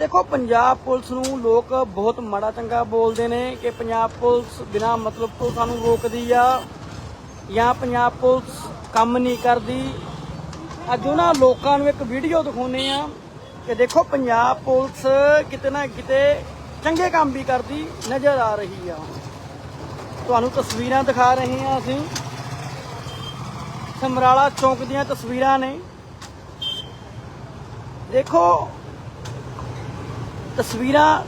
ਦੇਖੋ, ਪੰਜਾਬ ਪੁਲਿਸ ਨੂੰ ਲੋਕ ਬਹੁਤ ਮਾੜਾ ਚੰਗਾ ਬੋਲਦੇ ਨੇ ਕਿ ਪੰਜਾਬ ਪੁਲਿਸ ਬਿਨਾ ਮਤਲਬ ਤੋਂ ਸਾਨੂੰ ਰੋਕਦੀ ਆ ਜਾਂ ਪੰਜਾਬ ਪੁਲਿਸ ਕੰਮ ਨਹੀਂ ਕਰਦੀ। ਅੱਜ ਉਹਨਾਂ ਲੋਕਾਂ ਨੂੰ ਇੱਕ ਵੀਡੀਓ ਦਿਖਾਉਨੇ ਆ ਕਿ ਦੇਖੋ, ਪੰਜਾਬ ਪੁਲਿਸ ਕਿਤੇ ਨਾ ਕਿਤੇ ਚੰਗੇ ਕੰਮ ਵੀ ਕਰਦੀ ਨਜ਼ਰ ਆ ਰਹੀ ਆ। ਤੁਹਾਨੂੰ ਤਸਵੀਰਾਂ ਦਿਖਾ ਰਹੇ ਹਾਂ ਅਸੀਂ। ਸਮਰਾਲਾ ਚੌਂਕ ਦੀਆਂ ਤਸਵੀਰਾਂ ਨੇ। ਦੇਖੋ ਤਸਵੀਰਾਂ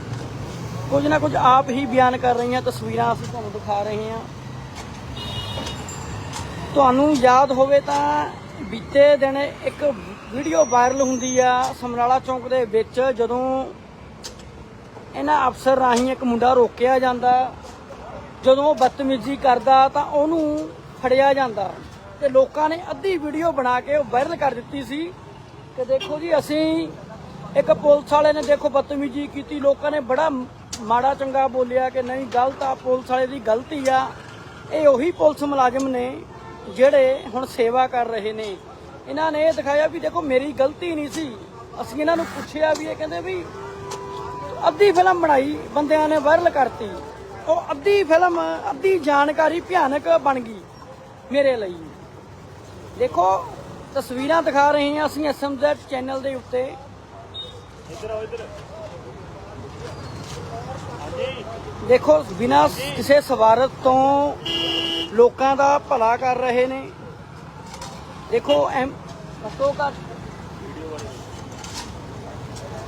ਕੁਝ ਨਾ ਕੁਝ ਆਪ ਹੀ ਬਿਆਨ ਕਰ ਰਹੀਆਂ, ਤਸਵੀਰਾਂ ਅਸੀਂ ਤੁਹਾਨੂੰ ਦਿਖਾ ਰਹੇ ਹਾਂ। ਤੁਹਾਨੂੰ ਯਾਦ ਹੋਵੇ ਤਾਂ ਬੀਤੇ ਦਿਨ ਇੱਕ ਵੀਡੀਓ ਵਾਇਰਲ ਹੁੰਦੀ ਆ ਸਮਰਾਲਾ ਚੌਂਕ ਦੇ ਵਿੱਚ, ਜਦੋਂ ਇਹਨਾਂ ਅਫਸਰ ਰਾਹੀਂ ਇੱਕ ਮੁੰਡਾ ਰੋਕਿਆ ਜਾਂਦਾ, ਜਦੋਂ ਉਹ ਬਦਤਮੀਜ਼ੀ ਕਰਦਾ ਤਾਂ ਉਹਨੂੰ ਫੜਿਆ ਜਾਂਦਾ ਤੇ ਲੋਕਾਂ ਨੇ ਅੱਧੀ ਵੀਡੀਓ ਬਣਾ ਕੇ ਉਹ ਵਾਇਰਲ ਕਰ ਦਿੱਤੀ ਸੀ ਕਿ ਦੇਖੋ ਜੀ, ਅਸੀਂ ਇੱਕ ਪੁਲਿਸ ਵਾਲੇ ਨੇ ਦੇਖੋ ਬਦਤਮੀਜ਼ੀ ਕੀਤੀ, ਲੋਕਾਂ ਨੇ ਬੜਾ ਮਾੜਾ ਚੰਗਾ ਬੋਲਿਆ ਕਿ ਨਹੀਂ, ਗਲਤ ਆ, ਪੁਲਿਸ ਵਾਲੇ ਦੀ ਗਲਤੀ ਆ। ਇਹ ਉਹੀ ਪੁਲਿਸ ਮੁਲਾਜ਼ਮ ਨੇ ਜਿਹੜੇ ਹੁਣ ਸੇਵਾ ਕਰ ਰਹੇ ਨੇ। ਇਹਨਾਂ ਨੇ ਇਹ ਦਿਖਾਇਆ ਵੀ ਦੇਖੋ ਮੇਰੀ ਗਲਤੀ ਨਹੀਂ ਸੀ। ਅਸੀਂ ਇਹਨਾਂ ਨੂੰ ਪੁੱਛਿਆ ਵੀ ਇਹ ਕਹਿੰਦੇ ਵੀ ਅੱਧੀ ਫਿਲਮ ਬਣਾਈ, ਬੰਦਿਆਂ ਨੇ ਵਾਇਰਲ ਕਰਤੀ। ਉਹ ਅੱਧੀ ਫਿਲਮ, ਅੱਧੀ ਜਾਣਕਾਰੀ ਭਿਆਨਕ ਬਣ ਗਈ ਮੇਰੇ ਲਈ। ਦੇਖੋ, ਤਸਵੀਰਾਂ ਦਿਖਾ ਰਹੇ ਹਾਂ ਅਸੀਂ ਐਸਐਮਜ਼ੈਡ ਚੈਨਲ ਦੇ ਉੱਤੇ। ਦੇਖੋ ਬਿਨਾਂ ਕਿਸੇ ਸਵਾਰਥ ਤੋਂ ਲੋਕਾਂ ਦਾ ਭਲਾ ਕਰ ਰਹੇ ਨੇ। ਦੇਖੋ ਐਮ ਘੱਟੋ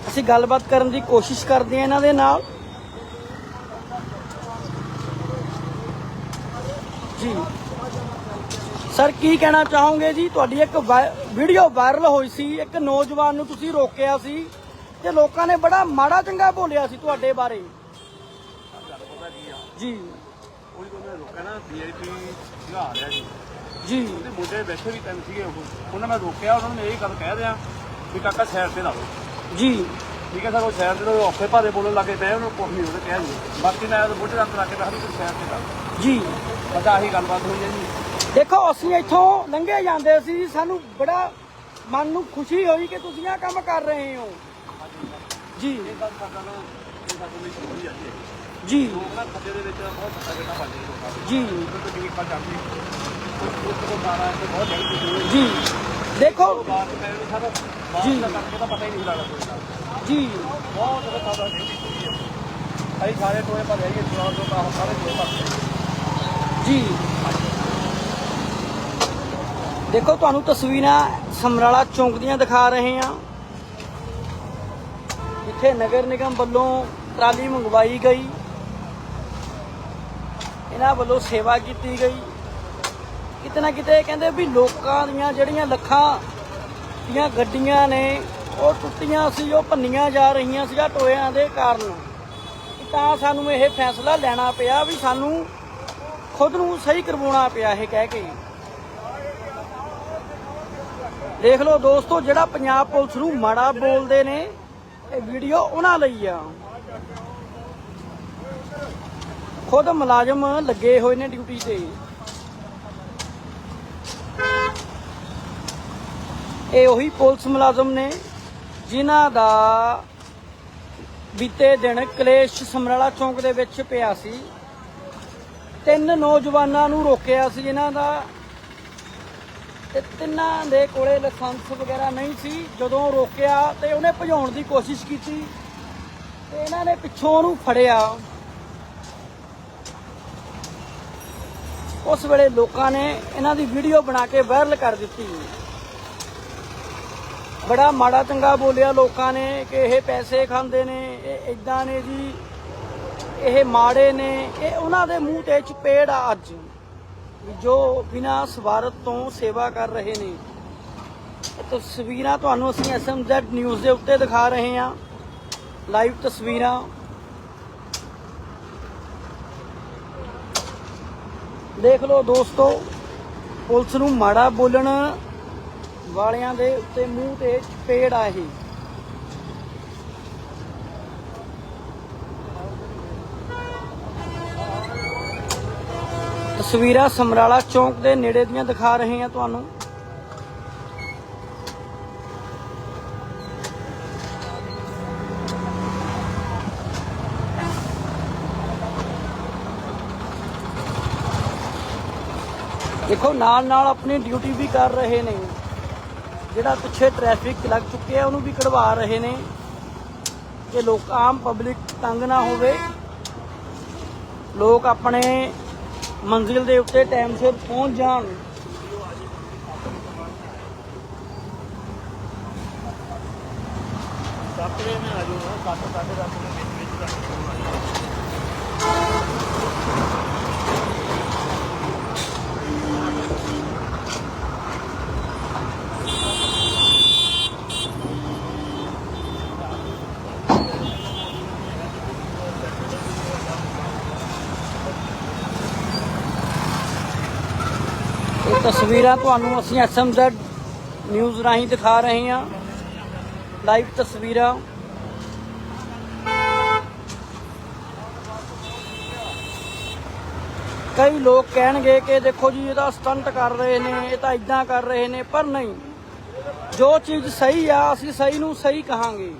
ਅਸੀਂ ਗੱਲਬਾਤ ਕਰਨ ਦੀ ਕੋਸ਼ਿਸ਼ ਕਰਦੇ ਹਾਂ ਇਹਨਾਂ ਦੇ ਨਾਲ। ਜੀ। ਸਰ ਕੀ ਕਹਿਣਾ ਚਾਹੋਗੇ ਜੀ? ਤੁਹਾਡੀ ਇੱਕ ਵੀਡੀਓ ਵਾਇਰਲ ਹੋਈ ਸੀ। ਇੱਕ ਨੌਜਵਾਨ ਨੂੰ ਤੁਸੀਂ ਰੋਕਿਆ ਸੀ। ਤੇ ਲੋਕਾਂ ਨੇ ਬੜਾ ਮਾੜਾ ਚੰਗਾ ਬੋਲਿਆ ਸੀ ਤੁਹਾਡੇ ਬਾਰੇ। ਜੀ। ਉਹੀ ਤੋਂ ਮੈਂ ਰੋਕਿਆ ਨਾ ਵੀਆਈਪੀ ਆ ਰਿਹਾ ਜੀ। ਜੀ। ਉਹਦੇ ਮੁੰਡੇ ਬੈਠੇ ਵੀ ਟਾਈਮ ਸੀਗੇ ਉਹ। ਉਹਨਾਂ ਮੈਂ ਰੋਕਿਆ ਉਹਨਾਂ ਨੂੰ ਇਹ ਗੱਲ ਕਹਿ ਦਿਆਂ ਵੀ ਕਾਕਾ ਸਾਈਡ ਤੇ ਲਾਓ। ਜੀ। ਠੀਕ ਹੈ ਸਰ ਉਹ ਸਾਈਡ ਤੇ ਔਖੇ ਭਾਰੇ ਬੋਲਣ ਲੱਗੇ ਪਏ ਉਹਨੂੰ ਕੁਝ ਨਹੀਂ ਉਹਦੇ ਕਹਿ ਜੀ ਬਾਕੀ ਮੈਂ ਉਹ ਬੁੱਢੇ ਰੰਗ ਲਾ ਕੇ ਰੱਖਦੀ ਸਾਈਡ ਤੇ ਲਾ ਜੀ। ਬਸ ਆਹੀ ਗੱਲਬਾਤ ਹੋਈ ਹੈ ਜੀ। ਦੇਖੋ ਅਸੀਂ ਇੱਥੋਂ ਲੰਘੇ ਜਾਂਦੇ ਸੀ ਸਾਨੂੰ ਬੜਾ ਮਨ ਨੂੰ ਖੁਸ਼ੀ ਹੋਈ ਕਿ ਤੁਸੀਂ ਆਹ ਕੰਮ ਕਰ ਰਹੇ ਹੋ। ਜੀ। ਇਹ ਗੱਲ ਸਾਡਾ ਨਾ ਇਹ ਸਾਡੇ ਲਈ ਸ਼ੁਰੂ ਹੀ ਜੀ। ਲੋਕ ਨਾ ਖੱਡੇ ਦੇ ਵਿੱਚ ਬਹੁਤ ਤਗੜਾ ਪਾਉਂਦੇ ਨੇ ਲੋਕਾਂ ਨੂੰ ਜੀ। ਉਹ ਜਿਵੇਂ ਪਾ ਜਾਂਦੀ ਉਸ ਤੋਂ ਬਾਅਦ ਤੇ ਬਹੁਤ ਜਲਦੀ ਹੋਈ ਜੀ। ਦੇਖੋ। ਬਾਅਦ ਮੈਂ ਸਾਰਾ ਜੀ। ਦਾ ਕਰਕੇ ਤਾਂ ਪਤਾ ਹੀ ਨਹੀਂ ਲੱਗਦਾ ਜੀ। ਬਹੁਤ ਜ਼ਿਆਦਾ ਸਾਦਾ ਨਹੀਂ ਹੈ ਅਸੀਂ ਸਾਰੇ ਟੋਏ ਪਰ ਹੈਗੇ ਸੁਣਾ ਦੋ ਤਾਂ ਸਾਰੇ ਟੋਏ ਪਰ ਜੀ। ਦੇਖੋ, ਤੁਹਾਨੂੰ ਤਸਵੀਰਾਂ ਸਮਰਾਲਾ ਚੌਂਕ ਦੀਆਂ ਦਿਖਾ ਰਹੇ ਹਾਂ। ਜਿੱਥੇ ਨਗਰ ਨਿਗਮ ਵੱਲੋਂ ਟਰਾਲੀ ਮੰਗਵਾਈ ਗਈ। ਇਹਨਾਂ ਵੱਲੋਂ ਸੇਵਾ ਕੀਤੀ ਗਈ। ਕਿਤੇ ਨਾ ਕਿਤੇ ਕਹਿੰਦੇ ਵੀ ਲੋਕਾਂ ਦੀਆਂ ਜਿਹੜੀਆਂ ਲੱਖਾਂ ਦੀਆਂ ਗੱਡੀਆਂ ਨੇ, ਉਹ ਟੁੱਟੀਆਂ ਸੀ, ਉਹ ਭੰਨੀਆਂ ਜਾ ਰਹੀਆਂ ਸੀਗਾ ਟੋਇਆਂ ਦੇ ਕਾਰਨ। ਤਾਂ ਸਾਨੂੰ ਇਹ ਫੈਸਲਾ ਲੈਣਾ ਪਿਆ ਵੀ ਸਾਨੂੰ ਖੁਦ ਨੂੰ ਸਹੀ ਕਰਵਾਉਣਾ ਪਿਆ ਇਹ ਕਹਿ ਕੇ। ਦੇਖ ਲਓ ਦੋਸਤੋ, ਜਿਹੜਾ ਪੰਜਾਬ ਪੁਲਿਸ ਨੂੰ ਮਾੜਾ ਬੋਲਦੇ ਨੇ ਇਹ ਵੀਡੀਓ ਉਹਨਾਂ ਲਈ ਆ। ਖੁਦ ਮੁਲਾਜ਼ਮ ਲੱਗੇ ਹੋਏ ਨੇ ਡਿਊਟੀ ਤੇ। ਇਹ ਉਹੀ ਪੁਲਿਸ ਮੁਲਾਜ਼ਮ ਨੇ ਜਿਨ੍ਹਾਂ ਦਾ ਬੀਤੇ ਦਿਨ ਕਲੇਸ਼ ਸਮਰਾਲਾ ਚੌਂਕ ਦੇ ਵਿੱਚ ਪਿਆ ਸੀ। ਤਿੰਨ ਨੌਜਵਾਨਾਂ ਨੂੰ ਰੋਕਿਆ ਸੀ ਇਹਨਾਂ ਦਾ। ਤੇ ਤਿੰਨਾਂ ਦੇ ਕੋਲੇ ਲਾਇਸੈਂਸ ਵਗੈਰਾ ਨਹੀਂ ਸੀ। ਜਦੋਂ ਰੋਕਿਆ ਤੇ ਉਹਨੇ ਭਜਾਉਣ ਦੀ ਕੋਸ਼ਿਸ਼ ਕੀਤੀ ਤੇ ਇਹਨਾਂ ਨੇ ਪਿੱਛੋਂ ਉਹਨੂੰ ਫੜਿਆ। ਉਸ ਵੇਲੇ ਲੋਕਾਂ ਨੇ ਇਹਨਾਂ ਦੀ ਵੀਡੀਓ ਬਣਾ ਕੇ ਵਾਇਰਲ ਕਰ ਦਿੱਤੀ। ਬੜਾ ਮਾੜਾ ਚੰਗਾ ਬੋਲਿਆ ਲੋਕਾਂ ਨੇ ਕਿ ਇਹ ਪੈਸੇ ਖਾਂਦੇ ਨੇ, ਇਹ ਇਦਾਂ ਨੇ ਜੀ, ਇਹ ਮਾੜੇ ਨੇ, ਇਹ ਉਹਨਾਂ ਦੇ ਮੂੰਹ ਤੇ ਚਪੇੜ ਆ ਅੱਜ। ਜੋ ਬਿਨਾਂ ਸਵਾਰਥ ਤੋਂ ਸੇਵਾ ਕਰ ਰਹੇ ਨੇ। ਤਸਵੀਰਾਂ ਤੁਹਾਨੂੰ ਅਸੀਂ ਐਸਐਮਜ਼ੈਡ ਨਿਊਜ਼ ਦੇ ਉੱਤੇ ਦਿਖਾ ਰਹੇ ਹਾਂ। ਲਾਈਵ ਤਸਵੀਰਾਂ। ਦੇਖ ਲਓ ਦੋਸਤੋ, ਪੁਲਿਸ ਨੂੰ ਮਾੜਾ ਬੋਲਣ ਵਾਲਿਆਂ ਦੇ ਉੱਤੇ ਮੂੰਹ ਤੇ ਚਪੇੜ ਆ ਇਹ। ਤਸਵੀਰਾਂ ਸਮਰਾਲਾ ਚੌਂਕ ਦੇ ਨੇੜੇ ਦੀਆਂ ਦਿਖਾ ਰਹੇ ਹਾਂ ਤੁਹਾਨੂੰ। ਦੇਖੋ ਨਾਲ ਨਾਲ ਆਪਣੀ ਡਿਊਟੀ ਵੀ ਕਰ ਰਹੇ ਨੇ। ਜਿਹੜਾ ਪਿੱਛੇ ਟ੍ਰੈਫਿਕ ਲੱਗ ਚੁੱਕਿਆ ਉਹਨੂੰ ਵੀ ਕਢਵਾ ਰਹੇ ਨੇ। ਕਿ ਲੋਕ, ਆਮ ਪਬਲਿਕ ਤੰਗ ਨਾ ਹੋਵੇ। ਲੋਕ ਆਪਣੇ ਮੰਜ਼ਿਲ ਦੇ ਉੱਤੇ ਟਾਈਮ ਸਿਰ ਪਹੁੰਚ ਜਾਣ। ਸੱਤ ਵਜੇ ਮੈਂ ਆ ਜਾਊਂਗਾ ਸੱਤ ਸਾਢੇ ਵਿੱਚ ਵਿੱਚ ਤੱਕ ਤਸਵੀਰਾਂ ਤੁਹਾਨੂੰ ਅਸੀਂ ਐਸਐਮਜ਼ੈਡ ਨਿਊਜ਼ ਰਾਹੀਂ ਦਿਖਾ ਰਹੇ ਹਾਂ। ਲਾਈਵ ਤਸਵੀਰਾਂ। ਕਈ ਲੋਕ ਕਹਿਣਗੇ ਕਿ ਦੇਖੋ ਜੀ ਇਹਦਾ ਸਟੰਟ ਕਰ ਰਹੇ ਨੇ, ਇਹ ਤਾਂ ਇਦਾਂ ਕਰ ਰਹੇ ਨੇ, ਪਰ ਨਹੀਂ। ਜੋ ਚੀਜ਼ ਸਹੀ ਆ, ਅਸੀਂ ਸਹੀ ਨੂੰ ਸਹੀ ਕਹਾਂਗੇ।